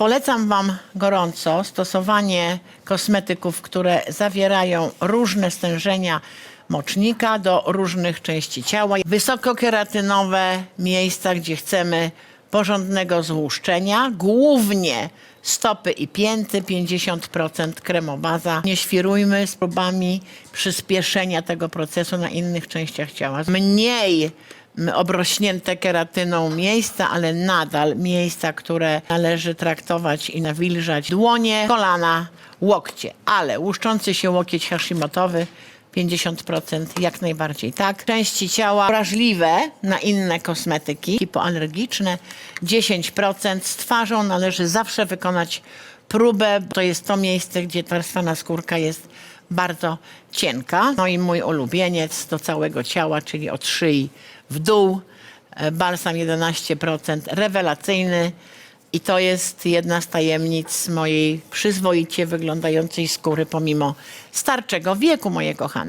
Polecam Wam gorąco stosowanie kosmetyków, które zawierają różne stężenia mocznika do różnych części ciała. Wysokokeratynowe miejsca, gdzie chcemy porządnego złuszczenia, głównie stopy i pięty, 50% kremobaza. Nie świrujmy z próbami przyspieszenia tego procesu na innych częściach ciała. Mniej obrośnięte keratyną miejsca, ale nadal miejsca, które należy traktować i nawilżać. Dłonie, kolana, łokcie, ale łuszczący się łokieć hashimotowy 50% jak najbardziej tak. Części ciała wrażliwe na inne kosmetyki, hipoalergiczne 10%. Z twarzą należy zawsze wykonać próbę. To jest to miejsce, gdzie warstwa naskórka jest bardzo cienka. No i mój ulubieniec do całego ciała, czyli od szyi w dół. E, Balsam 11%, rewelacyjny. I to jest jedna z tajemnic mojej przyzwoicie wyglądającej skóry, pomimo starczego wieku, moje kochane.